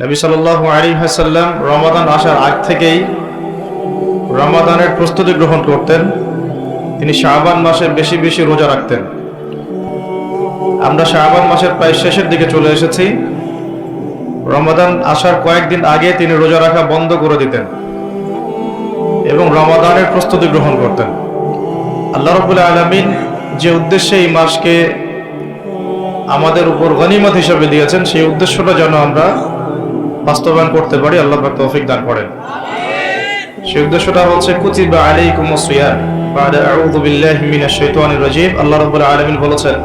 নবী সাল্লাল্লাহু আলাইহি হাসাল্লাম রমাদান আসার আগ থেকেই রমাদানের প্রস্তুতি গ্রহণ করতেন। তিনি শাহবান মাসে বেশি বেশি রোজা রাখতেন। আমরা শাহবান মাসের প্রায় শেষের দিকে চলে এসেছি। রমাদান আসার কয়েকদিন আগে তিনি রোজা রাখা বন্ধ করে দিতেন এবং রমাদানের প্রস্তুতি গ্রহণ করতেন। আল্লাহ রবুল্লা আলমিন যে উদ্দেশ্যে এই মাসকে আমাদের উপর গনিমত হিসেবে দিয়েছেন, সেই উদ্দেশ্যটা যেন আমরা বাস্তবায়ন করতে পারি, আল্লাহ পাক তৌফিক দান করেন। সেই উদ্দেশ্যটা হচ্ছে, কুতিবা আলাইকুম সিয়াম বাদা আউযু বিল্লাহি মিনাশ শাইতানির রাজিম। আল্লাহ রাব্বুল আলামিন বলেছেন,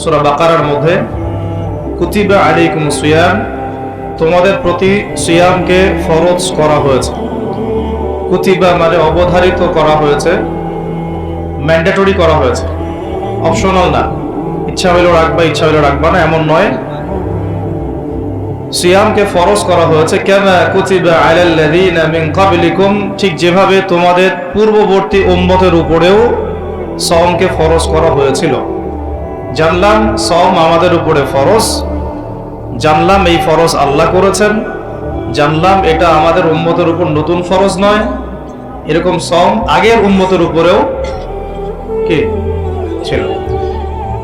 সূরা বাকারার মধ্যে, কুতিবা আলাইকুম সিয়াম তোমাদের প্রতি সিয়ামকে ফরজ করা হয়েছে। কুতিবা মানে অবধারিত করা হয়েছে, ম্যান্ডেটরি করা হয়েছে। অপশনাল না। ইচ্ছা হইলেও রাখবা, ইচ্ছা হইলেও রাখবা না, এমন নয়। সিয়ামকে ফরজ করা হয়েছে, কেমা কুতিবা আলাল্লাযীনা মিন ক্বাবলিকুম, ঠিক যেভাবে তোমাদের পূর্ববর্তী উম্মতের উপরেও সওমকে ফরজ করা হয়েছিল। জানলাম সওম আমাদের উপরে ফরজ, জানলাম এই ফরজ আল্লাহ করেছেন, জানলাম এটা আমাদের উম্মতের উপর নতুন ফরজ নয়। এরকম সওম আগের উম্মতের উপরেও কি? ছিল।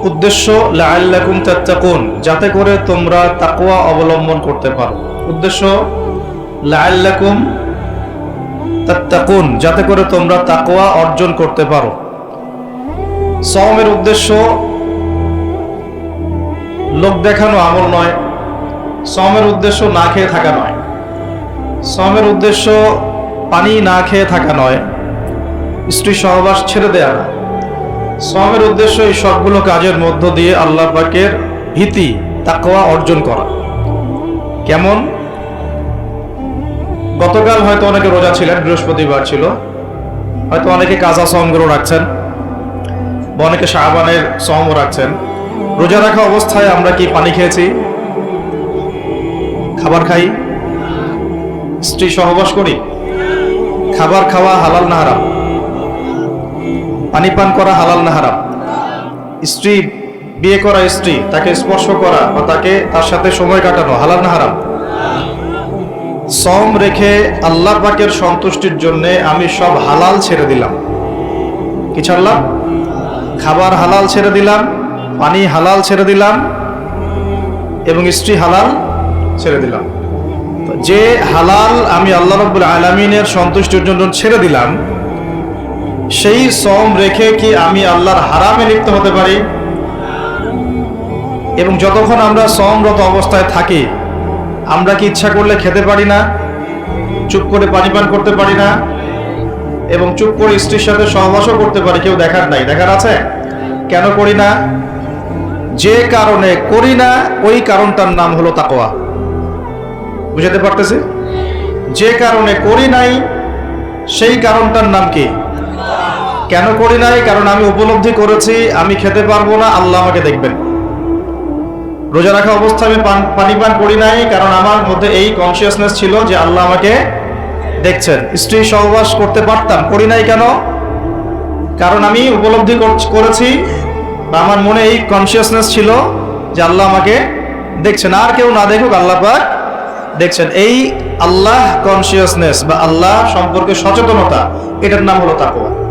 উদ্দেশ্য, লাআল্লাকুম তাত্তাকুন, যাতে করে তোমরা তাকওয়া অবলম্বন করতে পারো। উদ্দেশ্য, লাআল্লাকুম তাত্তাকুন, যাতে করে তোমরা তাকওয়া অর্জন করতে পারো। সওমের উদ্দেশ্য, লোক দেখানো আমল নয়। সওমের উদ্দেশ্য, না খেয়ে থাকা নয়। সওমের উদ্দেশ্য, পানি না খেয়ে থাকা নয়। স্ত্রী সহবাস ছেড়ে দেয়া শ্রমের উদ্দেশ্য এই সবগুলো কাজের মধ্য দিয়ে আল্লাহ পাকের ভীতি, তাকওয়া অর্জন করা। কেমন? গতকাল হয়তো অনেকে রোজা ছিলেন, বৃহস্পতিবার ছিল। হয়তো অনেকে কাজা সমগুলো রাখছেন বা অনেকে শাহবানের সমও রাখছেন। রোজা রাখা অবস্থায় আমরা কি পানি খেয়েছি? খাবার খাই? স্ত্রী সহবাস করি? খাবার খাওয়া হালাল না হারাম? পানি পান করা হালাল না হারাম? স্ত্রী, বিয়ে করা স্ত্রী, তাকে স্পর্শ করা বা তাকে তার সাথে সময় কাটানো হালাল না হারাম? সম রেখে আল্লাহ পাকের সন্তুষ্টির জন্য আমি সব হালাল ছেড়ে দিলাম। কি ছাড়লাম? খাবার হালাল ছেড়ে দিলাম, পানি হালাল ছেড়ে দিলাম, এবং স্ত্রী হালাল ছেড়ে দিলাম। যে হালাল আমি আল্লাহ রব্বুল আলমিনের সন্তুষ্টির জন্য ছেড়ে দিলাম সেই সম রেখে কি আমি আল্লাহর হারামে লিপ্ত হতে পারি? এবং যতক্ষণ আমরা সমরত অবস্থায় থাকি, আমরা কি ইচ্ছা করলে খেতে পারি না? চুপ করে পানি পান করতে পারি না? এবং চুপ করে স্ত্রীর সাথে সহবাসও করতে পারি, কেউ দেখার নাই। দেখার আছে? কেন করি না? যে কারণে করি না, ওই কারণটার নাম হলো তাকোয়া বুঝাতে পারতেছি? যে কারণে করি নাই, সেই কারণটার নাম কি? কেন করি নাই? কারণ আমি উপলব্ধি করেছি, আমি খেতে পারব না, আল্লাহ আমাকে দেখবেন। রোজা রাখা অবস্থায় আমি পান- পানি করি নাই, কারণ আমার মধ্যে এই কনসিয়াসনেস ছিল যে আল্লাহ আমাকে দেখছেন। স্ত্রী সহবাস করতে পারতাম, করি নাই কেন? কারণ আমি উপলব্ধি কর- করেছি, বা আমার মনে এই কনসিয়াসনেস ছিল যে আল্লাহ আমাকে দেখছেন। আর কেউ না দেখুক, আল্লাহ পাক দেখছেন। এই আল্লাহ কনসিয়াসনেস বা আল্লাহ সম্পর্কে সচেতনতা, এটার নাম হলো তাকওয়া।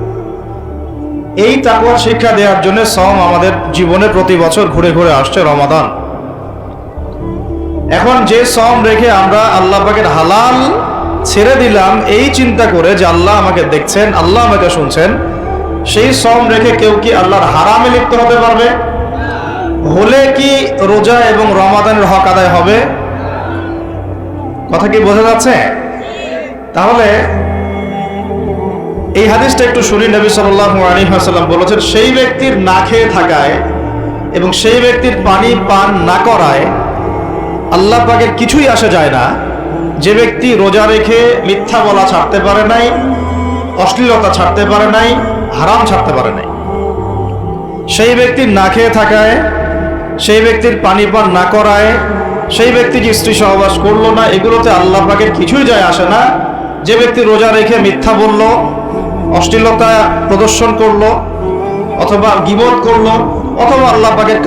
এই তাকওয়ার শিক্ষা দেওয়ার জন্য সম আমাদের জীবনে প্রতি বছর ঘুরে ঘুরে আসছে রমাদান। এখন যে সম রেখে আমরা আল্লাহ পাকের হালাল ছেড়ে দিলাম, এই চিন্তা করে যে আল্লাহ আমাকে দেখছেন, আল্লাহ আমাকে শুনছেন, সেই সম রেখে কেউ কি আল্লাহর হারামে লিপ্ত হতে পারবে? হলে কি রোজা এবং রমাদানের হক আদায় হবে? কথা কি বোঝা যাচ্ছে? তাহলে এই হাদিসটা একটু শুনি, নবী সাল্লাল্লাহু আলাইহি ওয়াসাল্লাম বলেছেন, সেই ব্যক্তির না খেয়ে থাকায় এবং সেই ব্যক্তির পানি পান না করায় আল্লাহ পাকের কিছুই আসে যায় না। যে ব্যক্তি রোজা রেখে মিথ্যা বলা ছাড়তে পারে নাই, অশ্লীলতা ছাড়তে পারে নাই, হারাম ছাড়তে পারে নাই। সেই ব্যক্তির না খেয়ে থাকায়, সেই ব্যক্তির পানি পান না করায়, সেই ব্যক্তি যে স্ত্রী সহবাস করল না, এগুলোতে আল্লাহ পাকের কিছুই যায় আসে না। যে ব্যক্তি রোজা রেখে মিথ্যা বলল অশ্লীলতা প্রদর্শন করল, অথবা গিবত করল, অথবা আল্লাহ পাকের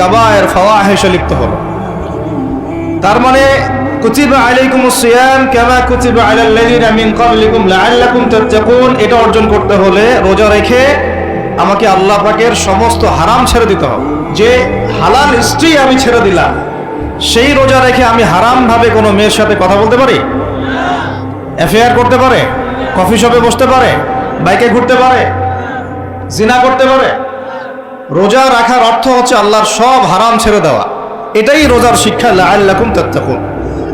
ফাওয়া হেসে লিপ্ত হলো। তার মানে কুতিবা আলাইকুমুস সিয়াম কামা কুতিবা আলাল লাযিনা মিন ক্বাবলিকুম লাআল্লাকুম তাত্তাকুন। এটা অর্জন করতে হলে রোজা রেখে আমাকে আল্লাহ পাকের সমস্ত হারাম ছেড়ে দিতে হবে। যে হালাল স্ত্রী আমি ছেড়ে দিলাম, সেই রোজা রেখে আমি হারাম ভাবে কোনো মেয়ের সাথে কথা বলতে পারি? অ্যাফেয়ার করতে পারে? কফি শপে বসতে পারে? বাইকে ঘুরতে পারে, জিনা করতে পারে, রোজা রাখার অর্থ হচ্ছে আল্লাহর সব হারাম ছেড়ে দেওয়া। এটাই রোজার শিক্ষা, লাআল্লাকুম তাত্তাকুন।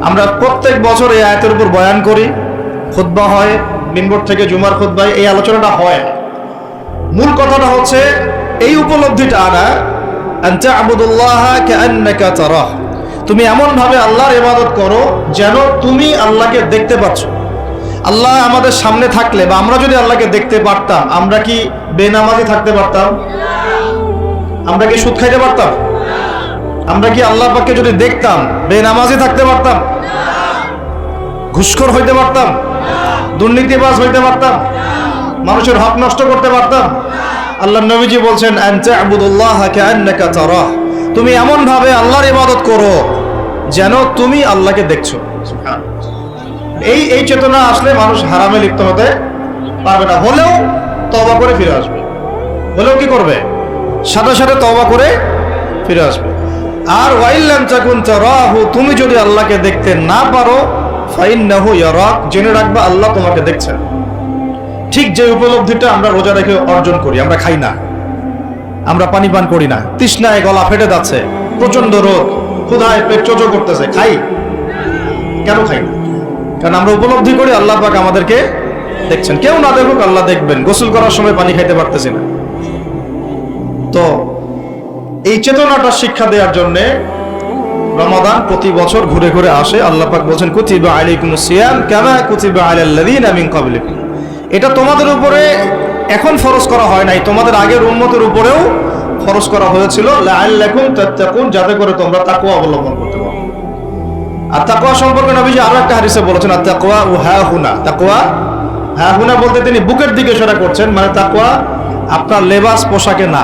আমরা প্রত্যেক বছর এই আয়াতের উপর বয়ান করি, খুতবা হয় মিনবোর থেকে জুমার খুতবায়, এই আলোচনাটা হয় মূল কথাটা হচ্ছে, এই উপলব্ধিটা আনা তুমি এমন ভাবে আল্লাহর ইবাদত করো যেন তুমি আল্লাহকে দেখতে পাচ্ছ আল্লাহ আমাদের সামনে থাকলে বা আমরা যদি আল্লাহকে দেখতে পারতাম, আমরা কি বেনামাজি থাকতে পারতাম? আমরা কি সুদ খাইতে পারতাম? আমরা কি আল্লাহ পাককে যদি দেখতাম, বেনামাজি থাকতে পারতাম? ঘুষখোর হইতে পারতাম? দুর্নীতিবাজ হইতে পারতাম? মানুষের হক নষ্ট করতে পারতাম? আল্লাহ নবীজি বলছেন তুমি এমন ভাবে আল্লাহর ইবাদত করো যেন তুমি আল্লাহকে দেখছ। এই এই চেতনা আসলে মানুষ হারামে লিপ্ত হতে পারবে না। হলেও তবা করে ফিরে আসবে। হলেও কি করবে? সাথে সাথে তবা করে ফিরে আসবে। আর ওয়াইল্লাম চাকুন তারাহু, তুমি যদি আল্লাহকে দেখতে না পারো, ফাইন্নাহু ইয়ারাক, জেনে রাখবে আল্লাহ তোমাকে দেখছেন। ঠিক যে উপলব্ধিটা আমরা রোজা রেখে অর্জন করি, আমরা খাই না। আমরা পানি পান করি না। তৃষ্ণায় গলা ফেটে যাচ্ছে। প্রচণ্ড রোদ ক্ষুধায় পেট চোচো করতেছে। খাই? কেন খাই না? কারণ আমরা উপলব্ধি করি আল্লাহ পাক আমাদেরকে দেখছেন। কেউ না দেখুক আল্লাহ দেখবেন। গোসল করার সময় পানি খাইতে পারতেছি না। তো এই চেতনাটা শিক্ষা দেওয়ার জন্য রমাদান প্রতি বছর ঘুরে ঘুরে আসে। আল্লাহ পাক বলছেন, কুতিবা আলাইকুমুস সিয়াম কামা কুতিবা আলাল লাযিনা মিন ক্বাবলিকুম। এটা তোমাদের উপরে এখন ফরজ করা হয় নাই। তোমাদের আগের উম্মতের উপরেও ফরজ করা হয়েছিল। লাআল্লাকুম তাত্তাকুন, যাতে করে তোমরা তাকওয়া অবলম্বন আর তাকওয়া সম্পর্কে নবীজি আরও একটা হাদিসে বলেছেন, আর তাকওয়া ও হা হুনা। তাকওয়া হা হুনা বলতে তিনি বুকের দিকে ইশারা করছেন মানে তাকওয়া আপনার লেবাস পোশাকে না।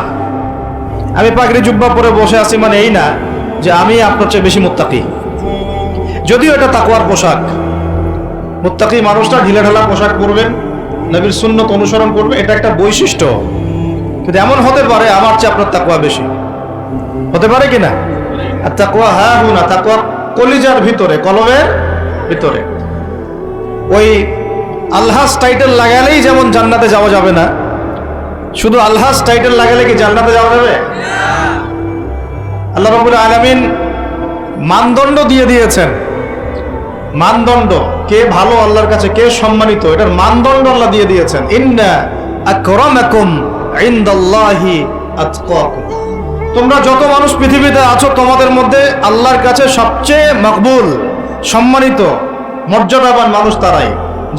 আমি পাগড়ি জুব্বা পরে বসে আছি মানে এই না যে আমি আপনার চেয়ে বেশি মুত্তাকি। যদিও এটা তাকওয়ার পোশাক। মুত্তাকি মানুষটা ঢিলে ঢালা পোশাক পরবেন, নবীর সুন্নত অনুসরণ করবে, এটা একটা বৈশিষ্ট্য। কিন্তু এমন হতে পারে আমার চেয়ে আপনার তাকওয়া বেশি। হতে পারে কিনা আর তাকওয়া হ্যাঁ হুনা তাকওয়া কলিজার ভিতরে, কলমের ভিতরে। ওই আলহাস টাইটেল লাগালেই যেমন জান্নাতে যাওয়া যাবে না, শুধু আলহাস টাইটেল লাগালে কি জান্নাতে যাওয়া যাবে? আল্লাহ রবুল আলমিন মানদণ্ড দিয়ে দিয়েছেন। মানদণ্ড, কে ভালো আল্লাহর কাছে, কে সম্মানিত, এটার মানদণ্ড আল্লাহ দিয়ে দিয়েছেন। ইন্না আকরামাকুম ইনদাল্লাহি আতকাকুম। তোমরা যত মানুষ পৃথিবীতে আছো, তোমাদের মধ্যে আল্লাহর কাছে সবচেয়ে মকবুল, সম্মানিত, মর্যাদাবান মানুষ তারাই,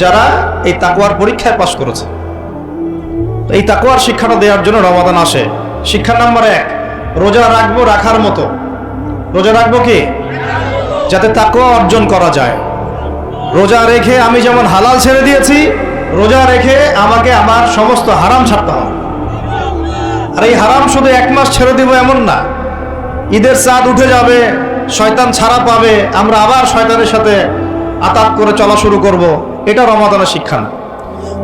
যারা এই তাকুয়ার পরীক্ষায় পাশ করেছে। এই তাকুয়ার শিক্ষাটা দেওয়ার জন্য রমাদান আসে। শিক্ষা নাম্বার এক, রোজা রাখব রাখার মতো। রোজা রাখব কি? যাতে তাকুয়া অর্জন করা যায়। রোজা রেখে আমি যেমন হালাল ছেড়ে দিয়েছি, রোজা রেখে আমাকে আমার সমস্ত হারাম ছাড়তে হবে। আর এই হারাম শুধু এক মাস ছেড়ে দিব এমন না। ঈদের চাঁদ উঠে যাবে, শয়তান ছাড়া পাবে, আমরা আবার শয়তানের সাথে আতাত করে চলা শুরু করব। এটা রমাদানের শিক্ষা না।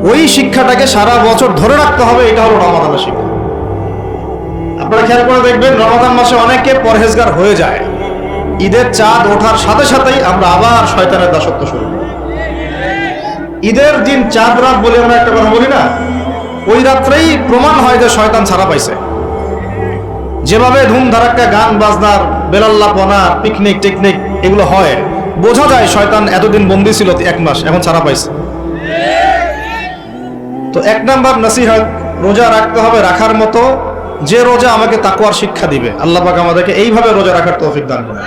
ওই শিক্ষাটাকে সারা বছর ধরে রাখতে হবে, এটা হলো রমাদানের শিক্ষা। আপনারা খেয়াল করে দেখবেন, রমাদান মাসে অনেকে পরহেজগার হয়ে যায়। ঈদের চাঁদ ওঠার সাথে সাথেই আমরা আবার শয়তানের দাসত্ব শুরু করি। ঈদের দিন চাঁদ রাত বলে আমরা একটা কথা বলি না? ওই রাত্রেই প্রমাণ হয় যে শয়তান ছাড়া পাইছে। যেভাবে ধুম ধারাক্কা গান, বাজনার, বেলাল্লাপনা পিকনিক টিকনিক এগুলো হয়, বোঝা যায় শয়তান এতদিন বন্দি ছিল এক মাস, এখন ছাড়া পাইছে। তো এক নাম্বার নসিহত, রোজা রাখতে হবে রাখার মতো, যে রোজা আমাকে তাকুয়ার শিক্ষা দিবে। আল্লাহ পাক আমাদেরকে এইভাবে রোজা রাখার তৌফিক দান করে